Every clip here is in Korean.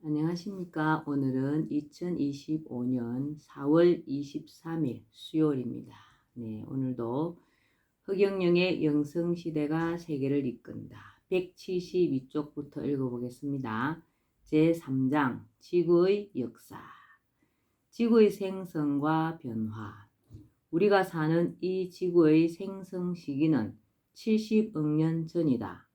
안녕하십니까. 오늘은 2025년 4월 23일 수요일입니다. 네, 오늘도 흑영령의 영성시대가 세계를 이끈다. 172쪽부터 읽어보겠습니다. 제3장 지구의 역사 지구의 생성과 변화 우리가 사는 이 지구의 생성 시기는 70억 년 전이다.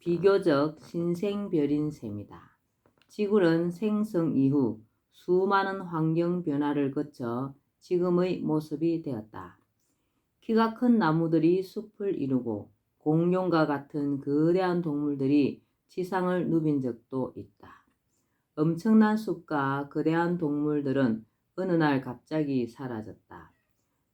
비교적 신생별인 셈이다. 지구는 생성 이후 수많은 환경 변화를 거쳐 지금의 모습이 되었다. 키가 큰 나무들이 숲을 이루고 공룡과 같은 거대한 동물들이 지상을 누빈 적도 있다. 엄청난 숲과 거대한 동물들은 어느 날 갑자기 사라졌다.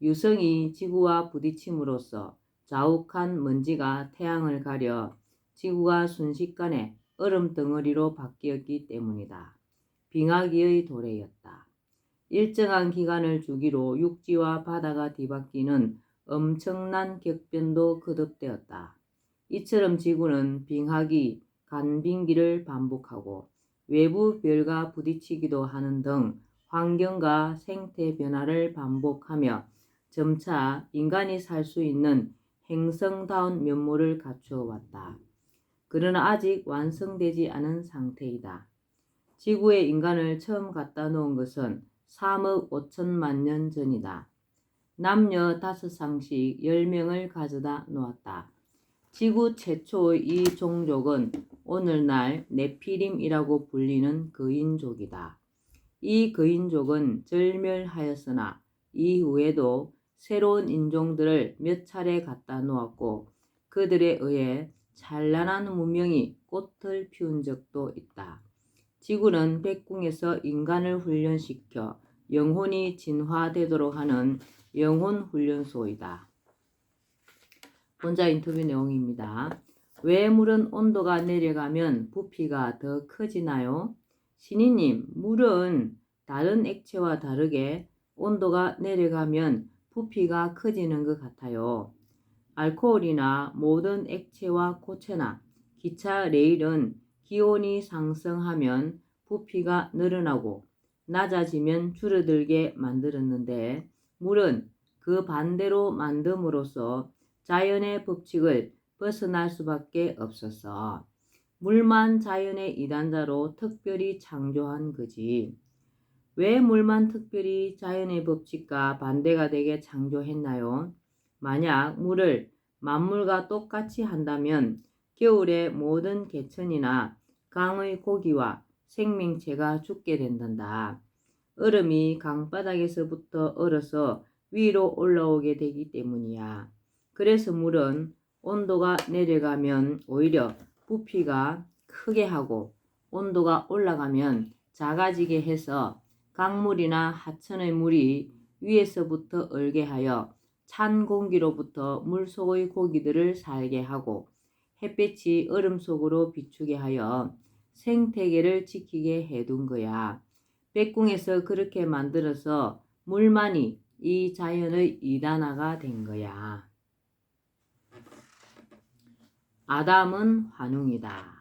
유성이 지구와 부딪힘으로써 자욱한 먼지가 태양을 가려 지구가 순식간에 얼음 덩어리로 바뀌었기 때문이다. 빙하기의 도래였다. 일정한 기간을 주기로 육지와 바다가 뒤바뀌는 엄청난 격변도 거듭되었다. 이처럼 지구는 빙하기, 간빙기를 반복하고 외부 별과 부딪히기도 하는 등 환경과 생태 변화를 반복하며 점차 인간이 살 수 있는 행성다운 면모를 갖추어 왔다. 그러나 아직 완성되지 않은 상태이다. 지구에 인간을 처음 갖다 놓은 것은 3억 5천만 년 전이다. 남녀 다섯 상씩 10명을 가져다 놓았다. 지구 최초의 이 종족은 오늘날 네피림이라고 불리는 거인족이다. 이 거인족은 절멸하였으나 이후에도 새로운 인종들을 몇 차례 갖다 놓았고 그들에 의해 찬란한 문명이 꽃을 피운 적도 있다. 지구는 백궁에서 인간을 훈련시켜 영혼이 진화되도록 하는 영혼 훈련소이다. 본자 인터뷰 내용입니다. 왜 물은 온도가 내려가면 부피가 더 커지나요? 신이님, 물은 다른 액체와 다르게 온도가 내려가면 부피가 커지는 것 같아요. 알코올이나 모든 액체와 고체나 기차 레일은 기온이 상승하면 부피가 늘어나고 낮아지면 줄어들게 만들었는데 물은 그 반대로 만듦으로써 자연의 법칙을 벗어날 수밖에 없었어. 물만 자연의 이단자로 특별히 창조한 거지. 왜 물만 특별히 자연의 법칙과 반대가 되게 창조했나요? 만약 물을 만물과 똑같이 한다면 겨울에 모든 개천이나 강의 고기와 생명체가 죽게 된단다. 얼음이 강바닥에서부터 얼어서 위로 올라오게 되기 때문이야. 그래서 물은 온도가 내려가면 오히려 부피가 크게 하고 온도가 올라가면 작아지게 해서 강물이나 하천의 물이 위에서부터 얼게 하여 찬 공기로부터 물 속의 고기들을 살게 하고 햇빛이 얼음 속으로 비추게 하여 생태계를 지키게 해둔 거야. 백궁에서 그렇게 만들어서 물만이 이 자연의 이단화가 된 거야. 아담은 환웅이다.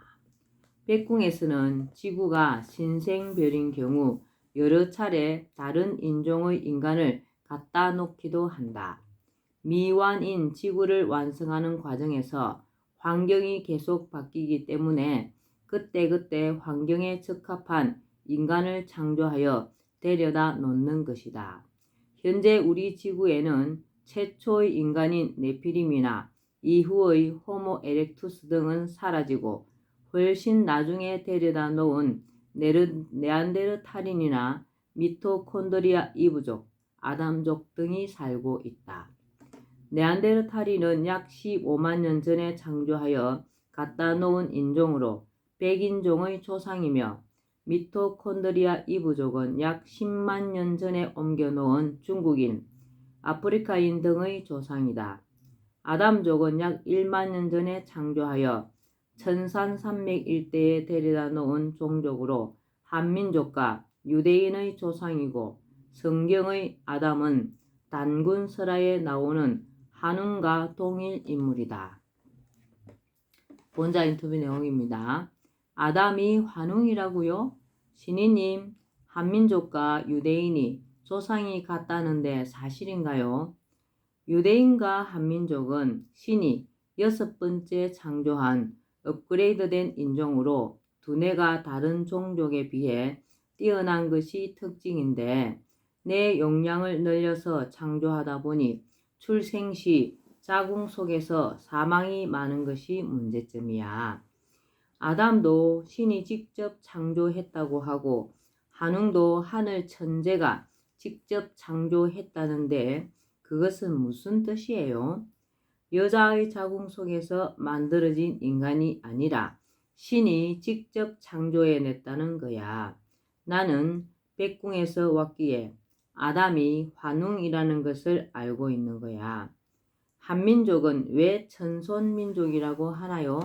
백궁에서는 지구가 신생별인 경우 여러 차례 다른 인종의 인간을 갖다 놓기도 한다. 미완인 지구를 완성하는 과정에서 환경이 계속 바뀌기 때문에 그때그때 환경에 적합한 인간을 창조하여 데려다 놓는 것이다. 현재 우리 지구에는 최초의 인간인 네피림이나 이후의 호모 에렉투스 등은 사라지고 훨씬 나중에 데려다 놓은 네르, 네안데르탈인이나 미토콘드리아 이브족, 아담족 등이 살고 있다. 네안데르탈인은 약 15만 년 전에 창조하여 갖다 놓은 인종으로 백인종의 조상이며 미토콘드리아 이부족은 약 10만 년 전에 옮겨놓은 중국인, 아프리카인 등의 조상이다. 아담족은 약 1만 년 전에 창조하여 천산 산맥 일대에 데려다 놓은 종족으로 한민족과 유대인의 조상이고 성경의 아담은 단군 설화에 나오는 한웅과 동일 인물이다. 본자 인터뷰 내용입니다. 아담이 환웅이라고요? 신이님, 한민족과 유대인이 조상이 같다는데 사실인가요? 유대인과 한민족은 신이 여섯 번째 창조한 업그레이드된 인종으로 두뇌가 다른 종족에 비해 뛰어난 것이 특징인데 내 용량을 늘려서 창조하다 보니 출생 시 자궁 속에서 사망이 많은 것이 문제점이야. 아담도 신이 직접 창조했다고 하고 한웅도 하늘 천재가 직접 창조했다는데 그것은 무슨 뜻이에요? 여자의 자궁 속에서 만들어진 인간이 아니라 신이 직접 창조해냈다는 거야. 나는 백궁에서 왔기에 아담이 환웅이라는 것을 알고 있는 거야. 한민족은 왜 천손민족이라고 하나요?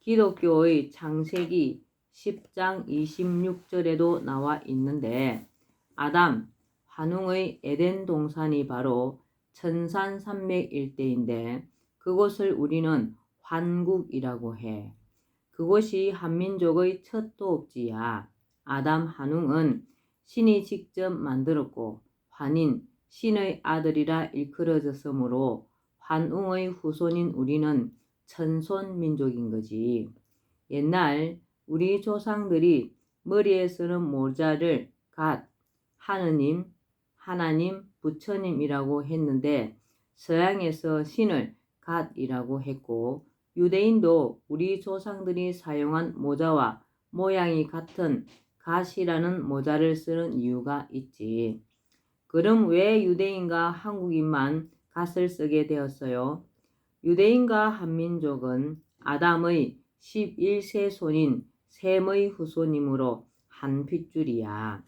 기독교의 창세기 10장 26절에도 나와 있는데 아담, 환웅의 에덴 동산이 바로 천산 산맥 일대인데 그곳을 우리는 환국이라고 해. 그곳이 한민족의 첫 도읍지야. 아담 한웅은 신이 직접 만들었고 환인 신의 아들이라 일컬어졌으므로 환웅의 후손인 우리는 천손 민족인 거지. 옛날 우리 조상들이 머리에 쓰는 모자를 갓, 하느님, 하나님, 부처님이라고 했는데 서양에서 신을 갓이라고 했고 유대인도 우리 조상들이 사용한 모자와 모양이 같은 갓이라는 모자를 쓰는 이유가 있지. 그럼 왜 유대인과 한국인만 갓을 쓰게 되었어요? 유대인과 한민족은 아담의 11세 손인 셈의 후손이므로 한 핏줄이야.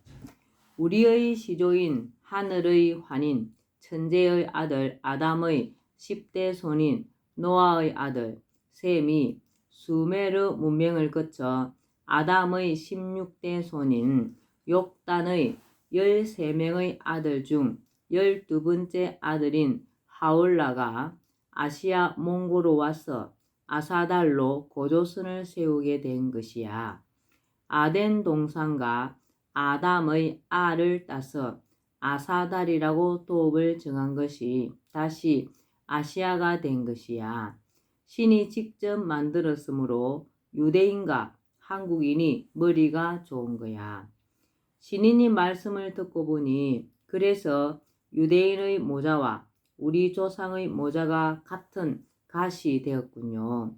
우리의 시조인 하늘의 환인 천재의 아들 아담의 10대 손인 노아의 아들 셈이 수메르 문명을 거쳐 아담의 16대 손인 욕단의 13명의 아들 중 12번째 아들인 하울라가 아시아 몽고로 와서 아사달로 고조선을 세우게 된 것이야. 아덴 동산과 아담의 알을 따서 아사달이라고 도읍을 정한 것이 다시 아시아가 된 것이야. 신이 직접 만들었으므로 유대인과 한국인이 머리가 좋은 거야. 신인이 말씀을 듣고 보니 그래서 유대인의 모자와 우리 조상의 모자가 같은 갓이 되었군요.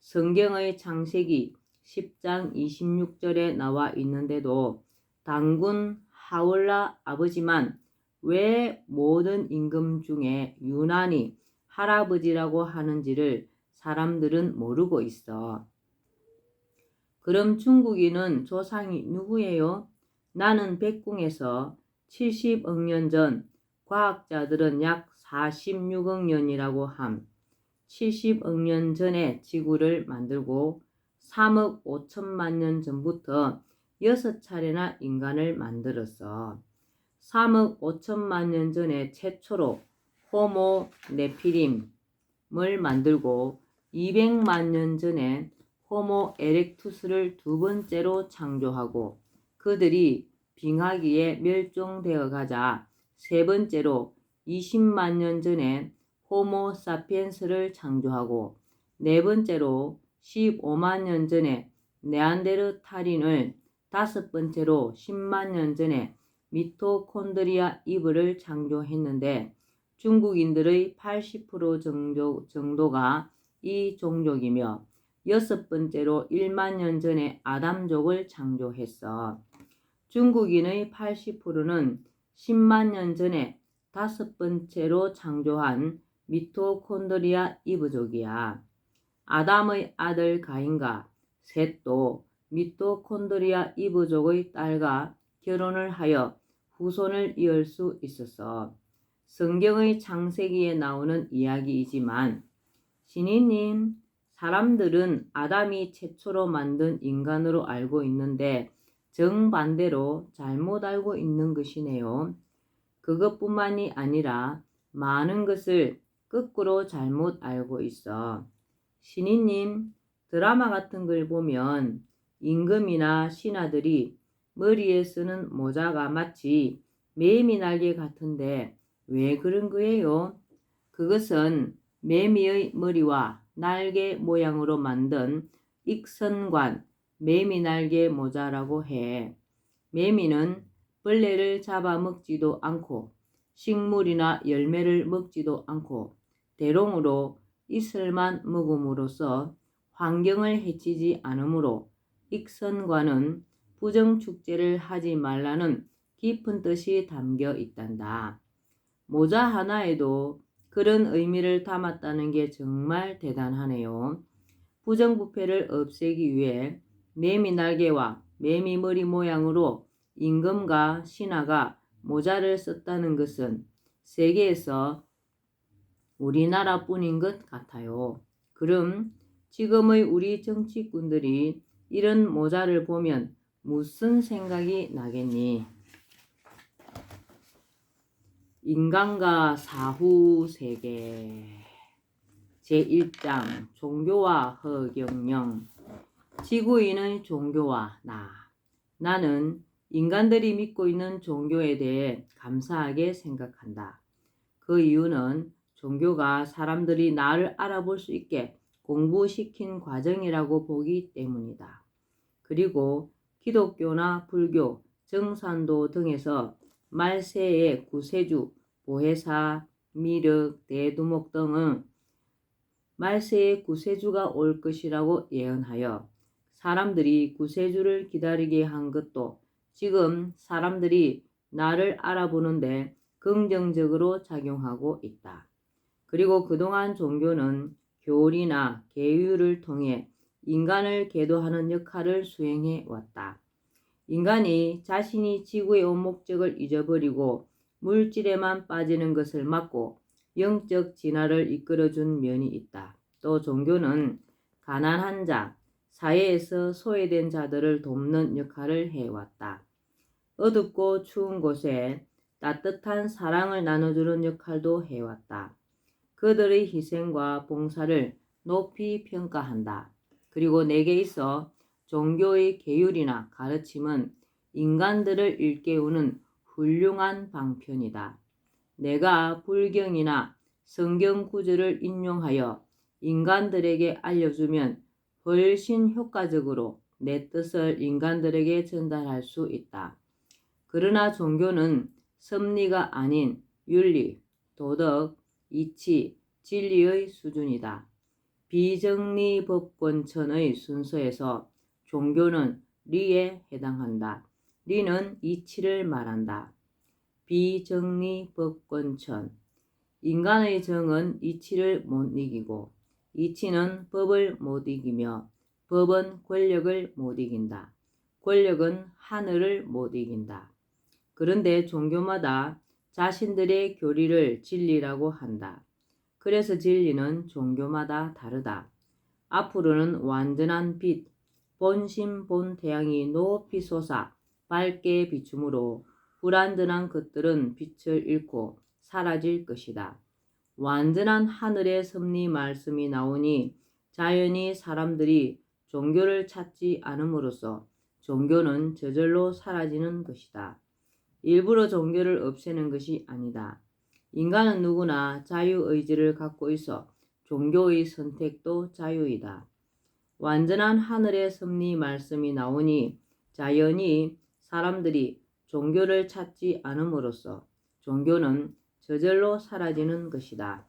성경의 창세기 10장 26절에 나와 있는데도 당군 하울라 아버지만 왜 모든 임금 중에 유난히 할아버지라고 하는지를 사람들은 모르고 있어. 그럼 중국인은 조상이 누구예요? 나는 백궁에서 70억 년 전, 과학자들은 약 46억 년이라고 함. 70억 년 전에 지구를 만들고 3억 5천만 년 전부터 6차례나 인간을 만들었어. 3억 5천만 년 전에 최초로 호모 네피림을 만들고 200만 년 전에 호모 에렉투스를 두 번째로 창조하고 그들이 빙하기에 멸종되어 가자 세 번째로 20만 년 전에 호모 사피엔스를 창조하고 네 번째로 15만 년 전에 네안데르탈인을 다섯 번째로 10만 년 전에 미토콘드리아 이브를 창조했는데 중국인들의 80% 정도, 정도가 이 종족이며 여섯 번째로 1만 년 전에 아담족을 창조했어. 중국인의 80%는 10만 년 전에 다섯 번째로 창조한 미토콘드리아 이브족이야. 아담의 아들 가인과 셋도 미토콘드리아 이브족의 딸과 결혼을 하여 후손을 이을 수 있었어. 성경의 창세기에 나오는 이야기이지만 신이님, 사람들은 아담이 최초로 만든 인간으로 알고 있는데 정반대로 잘못 알고 있는 것이네요. 그것뿐만이 아니라 많은 것을 거꾸로 잘못 알고 있어. 신이님, 드라마 같은 걸 보면 임금이나 신하들이 머리에 쓰는 모자가 마치 매미 날개 같은데 왜 그런 거예요? 그것은 매미의 머리와 날개 모양으로 만든 익선관 매미 날개 모자라고 해. 매미는 벌레를 잡아먹지도 않고 식물이나 열매를 먹지도 않고 대롱으로 이슬만 먹음으로써 환경을 해치지 않으므로 익선과는 부정축제를 하지 말라는 깊은 뜻이 담겨 있단다. 모자 하나에도 그런 의미를 담았다는 게 정말 대단하네요. 부정부패를 없애기 위해 매미 날개와 매미 머리 모양으로 임금과 신하가 모자를 썼다는 것은 세계에서 우리나라뿐인 것 같아요. 그럼 지금의 우리 정치꾼들이 이런 모자를 보면 무슨 생각이 나겠니? 인간과 사후 세계 제1장 종교와 허경영 지구인의 종교와 나 나는 인간들이 믿고 있는 종교에 대해 감사하게 생각한다. 그 이유는 종교가 사람들이 나를 알아볼 수 있게 공부시킨 과정이라고 보기 때문이다. 그리고 기독교나 불교, 정산도 등에서 말세의 구세주, 보혜사, 미륵, 대두목 등은 말세의 구세주가 올 것이라고 예언하여 사람들이 구세주를 기다리게 한 것도 지금 사람들이 나를 알아보는데 긍정적으로 작용하고 있다. 그리고 그동안 종교는 교리나 계율을 통해 인간을 계도하는 역할을 수행해 왔다. 인간이 자신이 지구에 온 목적을 잊어버리고 물질에만 빠지는 것을 막고 영적 진화를 이끌어준 면이 있다. 또 종교는 가난한 자, 사회에서 소외된 자들을 돕는 역할을 해왔다. 어둡고 추운 곳에 따뜻한 사랑을 나눠주는 역할도 해왔다. 그들의 희생과 봉사를 높이 평가한다. 그리고 내게 있어 종교의 계율이나 가르침은 인간들을 일깨우는 훌륭한 방편이다. 내가 불경이나 성경 구절을 인용하여 인간들에게 알려주면 훨씬 효과적으로 내 뜻을 인간들에게 전달할 수 있다. 그러나 종교는 섭리가 아닌 윤리, 도덕, 이치, 진리의 수준이다. 비정리 법권천의 순서에서 종교는 리에 해당한다. 리는 이치를 말한다. 비정리 법권천 인간의 정은 이치를 못 이기고 이치는 법을 못 이기며 법은 권력을 못 이긴다. 권력은 하늘을 못 이긴다. 그런데 종교마다 자신들의 교리를 진리라고 한다. 그래서 진리는 종교마다 다르다. 앞으로는 완전한 빛, 본심 본 태양이 높이 솟아 밝게 비춤으로 불완전한 것들은 빛을 잃고 사라질 것이다. 완전한 하늘의 섭리 말씀이 나오니 자연히 사람들이 종교를 찾지 않음으로써 종교는 저절로 사라지는 것이다. 일부러 종교를 없애는 것이 아니다. 인간은 누구나 자유의지를 갖고 있어 종교의 선택도 자유이다. 완전한 하늘의 섭리 말씀이 나오니 자연히 사람들이 종교를 찾지 않음으로써 종교는 저절로 사라지는 것이다.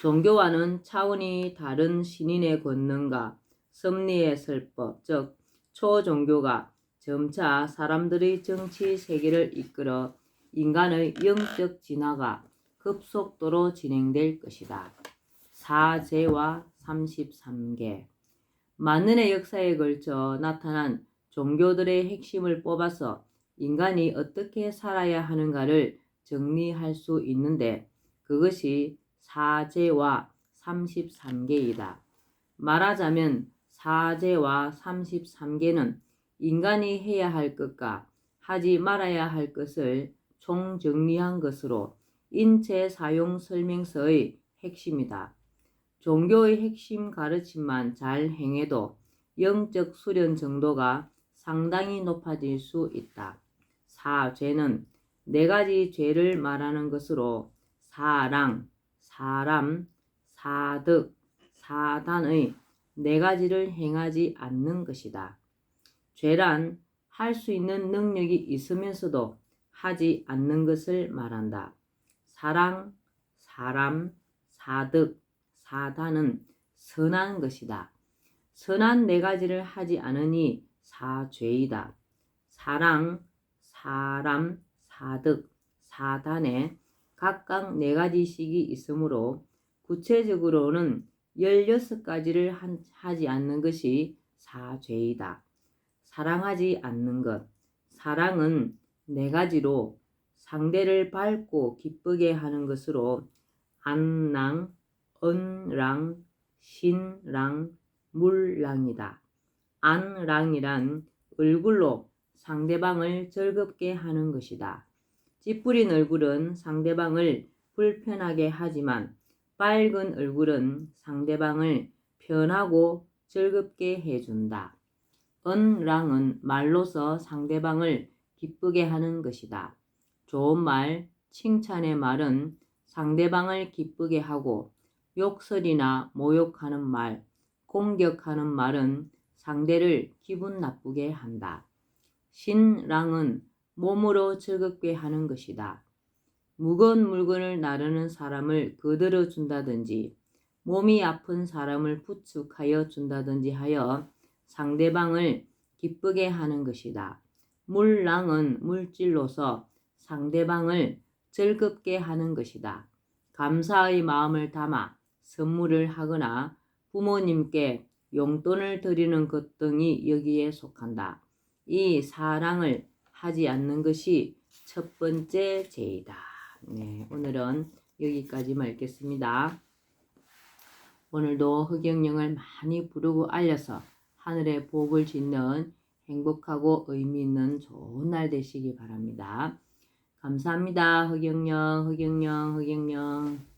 종교와는 차원이 다른 신인의 권능과 섭리의 설법, 즉 초종교가 점차 사람들의 정치 세계를 이끌어 인간의 영적 진화가 급속도로 진행될 것이다. 사제와 33개 만년의 역사에 걸쳐 나타난 종교들의 핵심을 뽑아서 인간이 어떻게 살아야 하는가를 정리할 수 있는데 그것이 사제와 33개이다. 말하자면 사제와 33개는 인간이 해야 할 것과 하지 말아야 할 것을 총정리한 것으로 인체 사용 설명서의 핵심이다. 종교의 핵심 가르침만 잘 행해도 영적 수련 정도가 상당히 높아질 수 있다. 4. 죄는 네 가지 죄를 말하는 것으로 사랑, 사람, 사득, 사단의 네 가지를 행하지 않는 것이다. 죄란 할 수 있는 능력이 있으면서도 하지 않는 것을 말한다. 사랑, 사람, 사득, 사단은 선한 것이다. 선한 네 가지를 하지 않으니 사죄이다. 사랑, 사람, 사득, 사단에 각각 네 가지씩이 있으므로 구체적으로는 16가지를 하지 않는 것이 사죄이다. 사랑하지 않는 것. 사랑은 네 가지로 상대를 밝고 기쁘게 하는 것으로 안랑, 은랑, 신랑, 물랑이다. 안랑이란 얼굴로 상대방을 즐겁게 하는 것이다. 찌푸린 얼굴은 상대방을 불편하게 하지만 빨간 얼굴은 상대방을 편하고 즐겁게 해준다. 은랑은 말로서 상대방을 기쁘게 하는 것이다. 좋은 말, 칭찬의 말은 상대방을 기쁘게 하고 욕설이나 모욕하는 말, 공격하는 말은 상대를 기분 나쁘게 한다. 신랑은 몸으로 즐겁게 하는 것이다. 무거운 물건을 나르는 사람을 거들어 준다든지 몸이 아픈 사람을 부축하여 준다든지 하여 상대방을 기쁘게 하는 것이다. 물랑은 물질로서 상대방을 즐겁게 하는 것이다. 감사의 마음을 담아 선물을 하거나 부모님께 용돈을 드리는 것 등이 여기에 속한다. 이 사랑을 하지 않는 것이 첫 번째 죄이다. 네, 오늘은 여기까지만 읽겠습니다. 오늘도 흑영령을 많이 부르고 알려서 하늘의 복을 짓는 행복하고 의미 있는 좋은 날 되시기 바랍니다. 감사합니다. 흑영령, 흑영령, 흑영령.